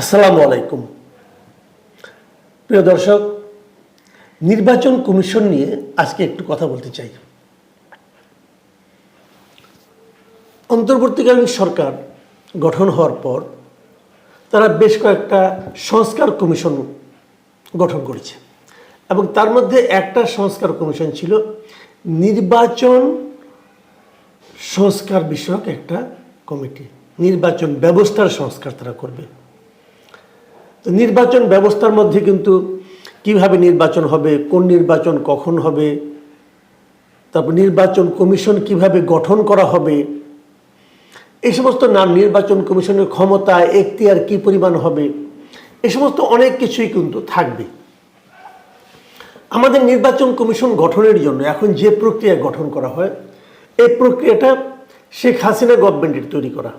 আসসালামু আলাইকুম। প্রিয় দর্শক, নির্বাচন কমিশন নিয়ে আজকে একটু কথা বলতে চাই। অন্তর্বর্তীকালীন সরকার গঠন হওয়ার পর তারা বেশ কয়েকটা সংস্কার কমিশন গঠন করেছে এবং তার মধ্যে একটা সংস্কার কমিশন ছিল নির্বাচন সংস্কার বিষয়ক একটা কমিটি। নির্বাচন ব্যবস্থার সংস্কার তারা করবে। তো নির্বাচন ব্যবস্থার মধ্যে কিন্তু কীভাবে নির্বাচন হবে, কোন নির্বাচন কখন হবে, তারপর নির্বাচন কমিশন কীভাবে গঠন করা হবে, এই সমস্ত নাম নির্বাচন কমিশনের ক্ষমতা, এখতিয়ার কি পরিমাণ হবে, এ সমস্ত অনেক কিছুই কিন্তু থাকবে। আমাদের নির্বাচন কমিশন গঠনের জন্য এখন যে প্রক্রিয়া গঠন করা হয়, এই প্রক্রিয়াটা শেখ হাসিনা গভর্নমেন্টের তৈরি করা।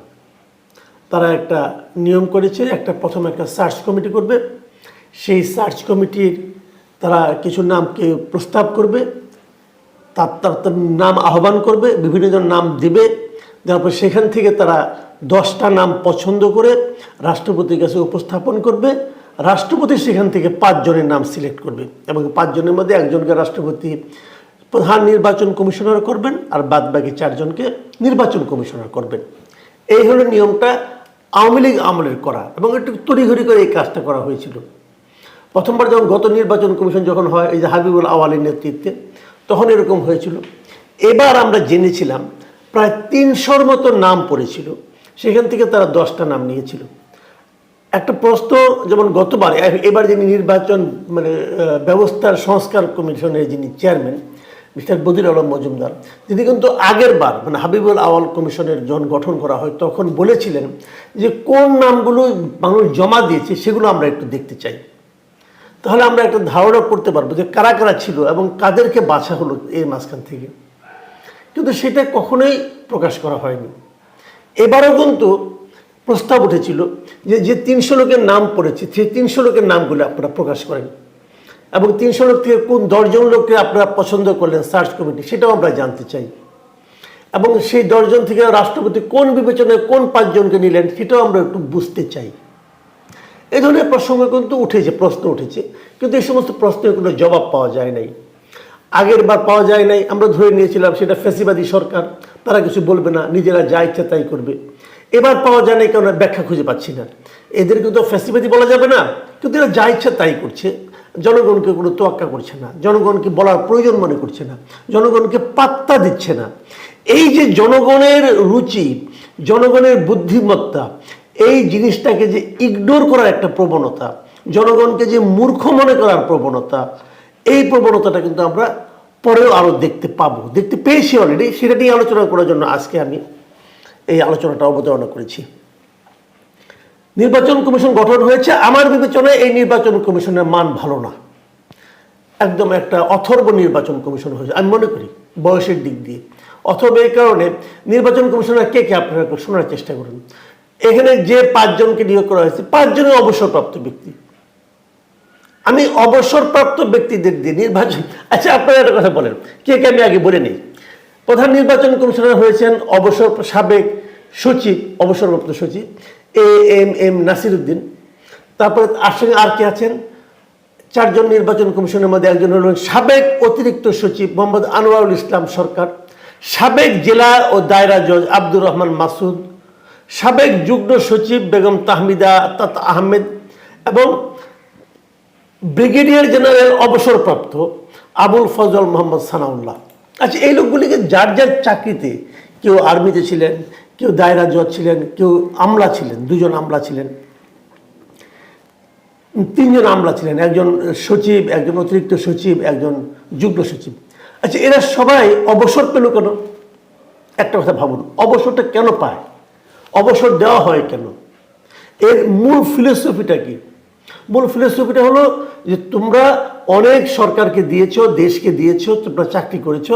তারা একটা নিয়ম করেছে, একটা প্রথমে একটা সার্চ কমিটি করবে। সেই সার্চ কমিটির তারা কিছু নামকে প্রস্তাব করবে, তার তার নাম আহ্বান করবে, বিভিন্ন জন নাম দেবে। তারপর সেখান থেকে তারা দশটা নাম পছন্দ করে রাষ্ট্রপতির কাছে উপস্থাপন করবে। রাষ্ট্রপতি সেখান থেকে পাঁচজনের নাম সিলেক্ট করবে এবং পাঁচজনের মধ্যে একজনকে রাষ্ট্রপতি প্রধান নির্বাচন কমিশনার করবেন আর বাদ বাকি চারজনকে নির্বাচন কমিশনার করবেন। এই হলো নিয়মটা। আওয়ামী লীগ আমলের করা এবং একটু তড়িঘড়ি করে এই কাজটা করা হয়েছিল। প্রথমবার যখন গত নির্বাচন কমিশন যখন হয়, এই যে হাবিবুল আওয়ালের নেতৃত্বে, তখন এরকম হয়েছিল। এবার আমরা জেনেছিলাম, প্রায় তিনশোর মতো নাম পড়েছিল। সেখান থেকে তারা দশটা নাম নিয়েছিল। একটা প্রশ্ন যেমন গতবার, এবার যিনি নির্বাচন মানে ব্যবস্থার সংস্কার কমিশনের যিনি চেয়ারম্যান মিস্টার বদির আলম মজুমদার তিনি কিন্তু আগের বার মানে হাবিবুল আওয়াল কমিশনের যখন গঠন করা হয়, তখন বলেছিলেন যে কোন নামগুলো মানুষ জমা দিয়েছে সেগুলো আমরা একটু দেখতে চাই। তাহলে আমরা একটা ধারণা করতে পারব যে কারা কারা ছিল এবং কাদেরকে বাছা হলো এই মাঝখান থেকে। কিন্তু সেটা কখনোই প্রকাশ করা হয়নি। এবারও কিন্তু প্রস্তাব উঠেছিল যে যে তিনশো লোকের নাম পড়েছে, সেই তিনশো লোকের নামগুলো আপনারা প্রকাশ করেন। এবং তিনশো লোক থেকে কোন দশজন লোককে আপনারা পছন্দ করলেন সার্চ কমিটি, সেটাও আমরা জানতে চাই। এবং সেই দশজন থেকে রাষ্ট্রপতি কোন বিবেচনায় কোন পাঁচজনকে নিলেন, সেটাও আমরা একটু বুঝতে চাই। এই ধরনের প্রসঙ্গ কিন্তু উঠেছে, প্রশ্ন উঠেছে, কিন্তু এই সমস্ত প্রশ্নের কোনো জবাব পাওয়া যায় নাই। আগের বার পাওয়া যায় নাই, আমরা ধরে নিয়েছিলাম সেটা ফেসিবাদী সরকার, তারা কিছু বলবে না, নিজেরা যা ইচ্ছা তাই করবে। এবার পাওয়া যায় নাই কারণ ব্যাখ্যা খুঁজে পাচ্ছি না। এদেরকে তো ফেসিবাদী বলা যাবে না, কিন্তু এরা যা ইচ্ছা তাই করছে। জনগণকে কোনো তোয়াক্কা করছে না, জনগণকে বলার প্রয়োজন মনে করছে না, জনগণকে পাত্তা দিচ্ছে না। এই যে জনগণের রুচি, জনগণের বুদ্ধিমত্তা, এই জিনিসটাকে যে ইগনোর করার একটা প্রবণতা, জনগণকে যে মূর্খ মনে করার প্রবণতা, এই প্রবণতাটা কিন্তু আমরা পরেও আরও দেখতে পাবো। দেখতে পেয়েছি অলরেডি সেটা নিয়ে আলোচনা করার জন্য আজকে আমি এই আলোচনাটা অবতারণা করেছি। নির্বাচন কমিশন গঠন হয়েছে, আমার বিবেচনায় এই নির্বাচন কমিশনের মান ভালো না। একদম একটা অথর্ব নির্বাচন কমিশন হয়েছে, আমি মনে করি, বয়সের দিক দিয়ে। অথবা এই কারণে নির্বাচন কমিশনার কে কে আপনারা শোনার চেষ্টা করুন। এখানে যে পাঁচজনকে নিয়োগ করা হয়েছে পাঁচজনই অবসরপ্রাপ্ত ব্যক্তি। আমি অবসরপ্রাপ্ত ব্যক্তিদের দিয়ে নির্বাচন আচ্ছা আপনারা একটা কথা বলেন, কে কে আমি আগে বলে নিই। প্রধান নির্বাচন কমিশনার হয়েছেন অবসর সাবেক সচিব, অবসরপ্রাপ্ত সচিব। A M M Nasir Uddin তারপরে আর সঙ্গে আর কে আছেন? চারজন নির্বাচন কমিশনের মধ্যে একজন হলেন সাবেক অতিরিক্ত সচিব মোহাম্মদ আনোয়ারুল ইসলাম সরকার, সাবেক জেলা ও দায়রা জজ আব্দুর রহমান মাসুদ, সাবেক যুগ্ম সচিব বেগম তাহমিদা তাত আহমেদ এবং ব্রিগেডিয়ার জেনারেল অবসরপ্রাপ্ত আবুল ফজল মোহাম্মদ সানাউল্লাহ। আচ্ছা এই লোকগুলিকে যার যার চাকরিতে কেউ আর্মিতে ছিলেন কেউ দায়রা জজ ছিলেন, কেউ আমলা ছিলেন, দুজন আমলা ছিলেন। তিনজন আমলা ছিলেন, একজন সচিব, একজন অতিরিক্ত সচিব, একজন যুগ্ম সচিব। আচ্ছা এরা সবাই অবসর পেল কেন একটা কথা ভাবুন, অবসরটা কেন পায়? অবসর দেওয়া হয় কেন? এর মূল ফিলোসফিটা কি? মূল ফিলোসফিটা হলো যে তোমরা অনেক সরকারকে দিয়েছ, দেশকে দিয়েছ, তোমরা চাকরি করেছ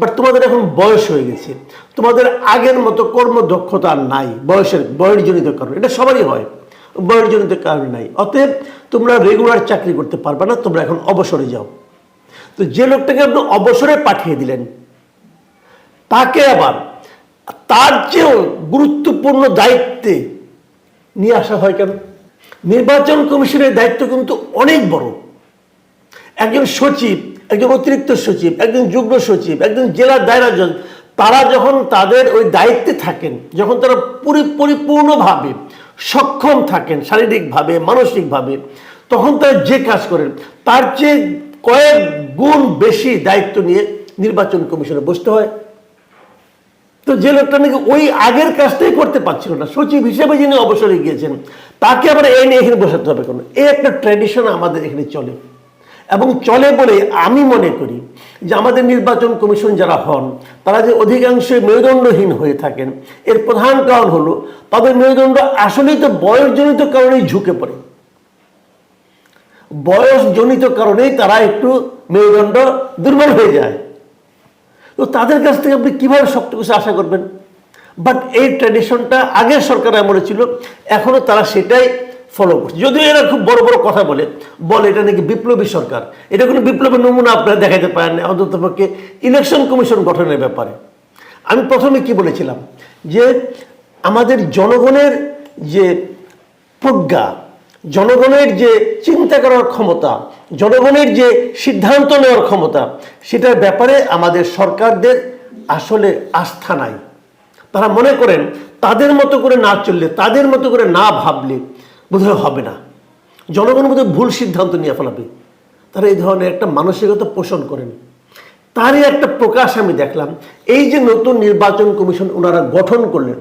বাট তোমাদের এখন বয়স হয়ে গেছে। তোমাদের আগের মতো কর্মদক্ষতা আর নাই, বয়সের, বয়সজনিত কারণে। এটা সবারই হয়, বয়সজনিত কারণে নাই। অতএব তোমরা রেগুলার চাকরি করতে পারবে না, তোমরা এখন অবসরে যাও। তো যে লোকটাকে আপনি অবসরে পাঠিয়ে দিলেন, তাকে আবার তার চেয়েও গুরুত্বপূর্ণ দায়িত্বে নিয়ে আসা হয় কেন? নির্বাচন কমিশনের দায়িত্ব কিন্তু অনেক বড়। একজন সচিব, একজন অতিরিক্ত সচিব, একজন যুগ্ম সচিব, একজন জেলার দায়রা জজ তারা যখন তাদের ওই দায়িত্বে থাকেন, যখন তারা পুরি, পরিপূর্ণভাবে সক্ষম থাকেন, শারীরিকভাবে, মানসিকভাবে, তখন তারা যে কাজ করেন, তার চেয়ে কয়েক গুণ বেশি দায়িত্ব নিয়ে নির্বাচন কমিশনে বসতে হয়। তো যে লোকটা নাকি ওই আগের কাজটাই করতে পারছিল না, সচিব হিসেবে যিনি অবসরে গিয়েছেন, তাকে আবার এই নিয়ে এখানে বসাতে হবে কেন। এই একটা ট্র্যাডিশন আমাদের এখানে চলে। এবং চলে বলে আমি মনে করি যে আমাদের নির্বাচন কমিশন যারা হন, তারা যে অধিকাংশই মেরুদণ্ডহীন হয়ে থাকেন। এর প্রধান কারণ হলো, তাদের মেরুদণ্ড আসলেই তো বয়সজনিত কারণেই ঝুঁকে পড়ে। বয়সজনিত কারণেই তারা একটু মেরুদণ্ড দুর্বল হয়ে যায়। তো তাদের কাছ থেকে আপনি কীভাবে শক্ত কিছু আশা করবেন? বাট এই ট্র্যাডিশনটা আগের সরকার আমলে ছিল এখনও তারা সেটাই ফলো করছে। যদিও এরা খুব বড় বড় কথা বলে বলে এটা নাকি বিপ্লবী সরকার। এটা কোনো বিপ্লবের নমুনা আপনারা দেখাতে পারেন না, অন্তত পক্ষে ইলেকশন কমিশন গঠনের ব্যাপারে। আমি প্রথমে কি বলেছিলাম? যে আমাদের জনগণের যে প্রজ্ঞা, জনগণের যে চিন্তা করার ক্ষমতা, জনগণের যে সিদ্ধান্ত নেওয়ার ক্ষমতা, সেটার ব্যাপারে আমাদের সরকারদের আসলে আস্থা নাই। তারা মনে করেন তাদের মতো করে না চললে, তাদের মতো করে না ভাবলে বোধহয় হবে না। জনগণ বোধহয় ভুল সিদ্ধান্ত নিয়ে ফেলাবে। তারা এই ধরনের একটা মানসিকতা পোষণ করেন। তারই একটা প্রকাশ আমি দেখলাম, এই যে নতুন নির্বাচন কমিশন ওনারা গঠন করলেন,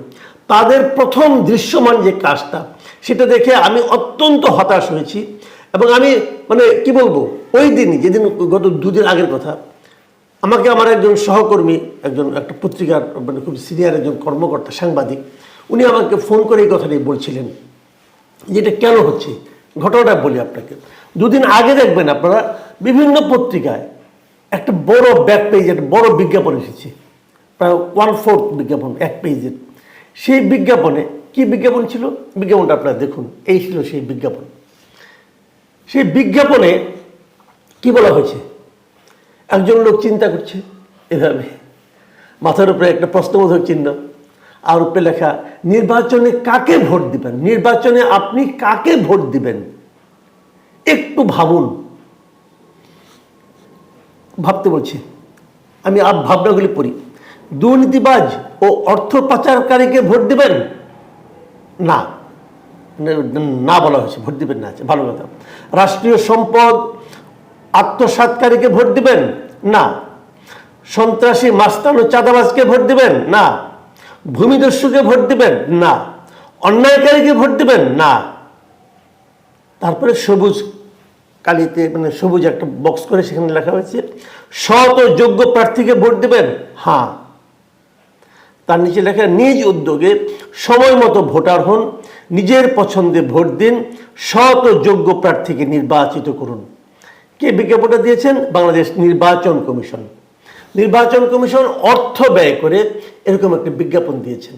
তাদের প্রথম দৃশ্যমান যে কাজটা, সেটা দেখে আমি অত্যন্ত হতাশ হয়েছি। এবং আমি মানে কি বলব, ওই দিনই, যেদিন গত দুদিন আগের কথা, আমাকে আমার একজন সহকর্মী, একজন, একটা পত্রিকার মানে খুব সিনিয়র একজন কর্মকর্তা, সাংবাদিক, উনি আমাকে ফোন করে এই কথাটাই বলছিলেন যেটা কেন হচ্ছে? ঘটনাটা বলি আপনাকে। দুদিন আগে দেখবেন আপনারা, বিভিন্ন পত্রিকায় একটা বড় ব্যাক পেজ একটা বড় বিজ্ঞাপন এসেছে। প্রায় ওয়ান ফোর্থ বিজ্ঞাপন, এক পেজের সেই বিজ্ঞাপনে কি বিজ্ঞাপন ছিল? বিজ্ঞাপনটা আপনারা দেখুন, এই ছিল সেই বিজ্ঞাপন। সেই বিজ্ঞাপনে কি বলা হয়েছে? একজন লোক চিন্তা করছে এভাবে। মাথার উপরে একটা প্রশ্নবোধক চিহ্ন। আর উপরে লেখা নির্বাচনে কাকে ভোট দিবেন? নির্বাচনে আপনি কাকে ভোট দিবেন? একটু ভাবুন। ভাবতে বলছি। আমি আপ ভাবনাগুলি পড়ি। দুর্নীতিবাজ ও অর্থ পাচারকারীকে ভোট দিবেন? না। না বলা হয়েছে। ভোট দিবেন না। আচ্ছা, ভালো কথা। রাষ্ট্রীয় সম্পদ আত্মসাৎকারীকে ভোট দিবেন? না। সন্ত্রাসী মাস্তান ও চাঁদাবাজকে ভোট দিবেন? না। ভূমিদস্যুকে ভোট দিবেন? না। অন্যায়কারীকে ভোট দিবেন? না। তারপরে সবুজ কালিতে মানে সবুজ একটা বক্স করে সেখানে লেখা হয়েছে, সৎ ও যোগ্য প্রার্থীকে ভোট দিবেন? হ্যাঁ। তার নিচে লেখা, নিজ উদ্যোগে সময় মতো ভোটার হন, নিজের পছন্দে ভোট দিন ও যোগ্য প্রার্থীকে নির্বাচিত করুন। কে বিজ্ঞাপনটা দিয়েছেন? বাংলাদেশ নির্বাচন কমিশন। নির্বাচন কমিশন অর্থ ব্যয় করে এরকম একটা বিজ্ঞাপন দিয়েছেন।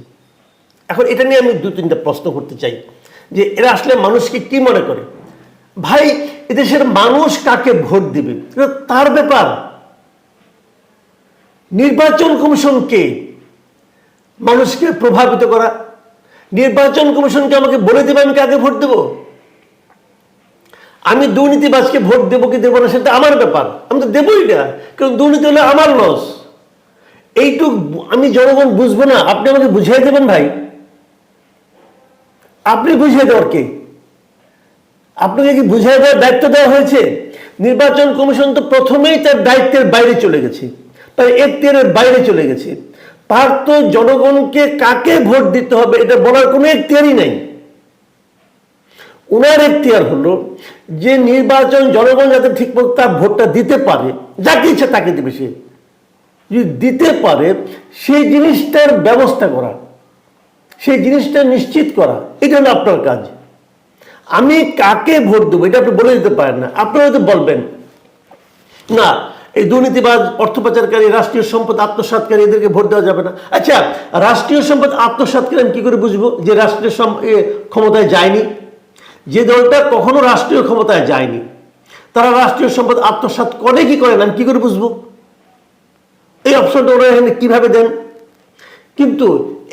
এখন এটা নিয়ে আমি দু তিনটা প্রশ্ন করতে চাই, যে এরা আসলে মানুষকে কি মনে করে? ভাই, এদেশের মানুষ কাকে ভোট দিবে? তার ব্যাপার। নির্বাচন কমিশন কে? মানুষকে প্রভাবিত করা। নির্বাচন কমিশনকে আমাকে বলে দেবে, আমি কাকে ভোট দেব? আমি দুর্নীতিবাজকে ভোট দেবো কি দেবো না, সেটা আমার ব্যাপার। আমি তো দেবই না, কারণ দুর্নীতি হলে আমার লস এইটুক আমি জনগণ বুঝব না, আপনি আমাকে বুঝিয়ে দেবেন ভাই। আপনি বুঝিয়ে দেওয়ার কে? আপনাকে কি বুঝিয়ে দেওয়ার দায়িত্ব দেওয়া হয়েছে? নির্বাচন কমিশন তো প্রথমেই তার দায়িত্বের বাইরে চলে গেছে। তার এখতিয়ারের বাইরে চলে গেছে। তো জনগণকে কাকে ভোট দিতে হবে এটা বলার কোনো এখতিয়ারই নেই। উনার এখতিয়ার হলো যে নির্বাচন জনগণ যাতে ঠিকমতো তার ভোটটা দিতে পারে যাকে ইচ্ছা তাকে দেবে সে। যদি দিতে পারে, সেই জিনিসটার ব্যবস্থা করা, সেই জিনিসটা নিশ্চিত করা, এটা হলো আপনার কাজ। আমি কাকে ভোট দেবো এটা আপনি বলে দিতে পারেন না। আপনারা হয়তো বলবেন, না এই দুর্নীতিবাদ অর্থ পাচারকারী, রাষ্ট্রীয় সম্পদ আত্মসাৎকারী এদেরকে ভোট দেওয়া যাবে না। আচ্ছা রাষ্ট্রীয় সম্পদ আত্মসাৎকারী আমি কি করে বুঝব যে রাষ্ট্রীয় ক্ষমতায় যায়নি? যে দলটা কখনো রাষ্ট্রীয় ক্ষমতায় যায়নি, তারা রাষ্ট্রীয় সম্পদ আত্মসাৎ করে কি করে না? আমি কি করে বুঝব? এই অপশনটা ওরা এখানে কীভাবে দেন? কিন্তু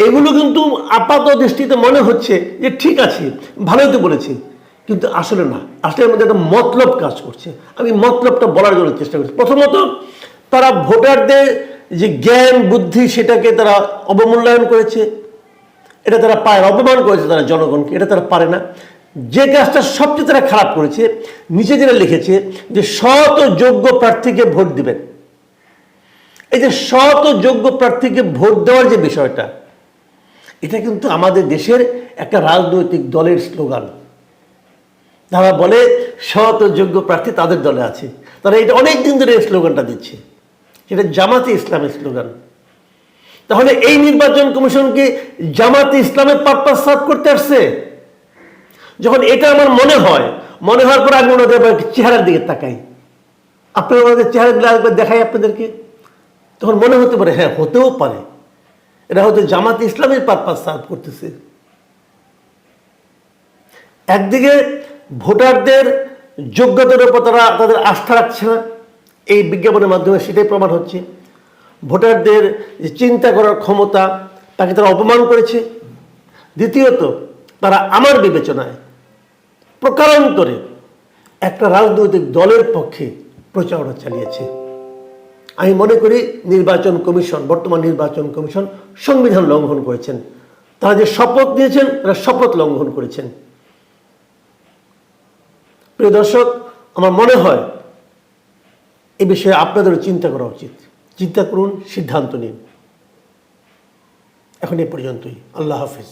এগুলো কিন্তু আপাত দৃষ্টিতে মনে হচ্ছে যে ঠিক আছে, ভালোই তো বলেছে। কিন্তু আসলে না। আসলে মধ্যে একটা মতলব কাজ করছে। আমি মতলবটা বলার জন্য চেষ্টা করছি। প্রথমত, তারা ভোটারদের যে জ্ঞান, বুদ্ধি, সেটাকে তারা অবমূল্যায়ন করেছে। এটা তারা পায় অপমান করেছে তারা জনগণকে। এটা তারা পারে না। যে কাজটা সবচেয়ে তারা খারাপ করেছে নিচে যেটা লিখেছে যে ও যোগ্য প্রার্থীকে ভোট দিবেন। এই যে ও যোগ্য প্রার্থীকে ভোট দেওয়ার যে বিষয়টা, এটা কিন্তু আমাদের দেশের একটা রাজনৈতিক দলের স্লোগান। তারা বলে সৎ যোগ্য প্রার্থী তাদের দলে আছে। তারা এটা অনেক দিন ধরে এই স্লোগানটা দিচ্ছে। সেটা জামাতে ইসলামের স্লোগান। তাহলে এই নির্বাচন কমিশন কি জামাতে ইসলামের পারপাস সার্ভ করতে আসছে? যখন এটা আমার মনে হয়, মনে হওয়ার পর আমি ওনাদের চেহারার দিকে তাকাই। আপনারা ওনাদের চেহারাগুলো একবার দেখাই আপনাদেরকে। তখন মনে হতে পারে হ্যাঁ হতেও পারে। এরা হয়তো জামাতে ইসলামের পারপাস সার্ভ করতেছে। একদিকে ভোটারদের যোগ্যতার উপর তারা তাদের আস্থা রাখছে না। এই বিজ্ঞাপনের মাধ্যমে সেটাই প্রমাণ হচ্ছে। ভোটারদের যে চিন্তা করার ক্ষমতা, তাকে তারা অপমান করেছে। দ্বিতীয়ত, তারা আমার বিবেচনায় প্রকারান্তরে একটা রাজনৈতিক দলের পক্ষে প্রচারণা চালিয়েছে। আমি মনে করি নির্বাচন কমিশন, বর্তমান নির্বাচন কমিশন সংবিধান লঙ্ঘন করেছেন। তারা যে শপথ নিয়েছেন, তারা শপথ লঙ্ঘন করেছেন। প্রিয় দর্শক, আমার মনে হয় এ বিষয়ে আপনাদের চিন্তা করা উচিত। চিন্তা করুন, সিদ্ধান্ত নিন। এখন এ পর্যন্তই। আল্লাহ হাফিজ।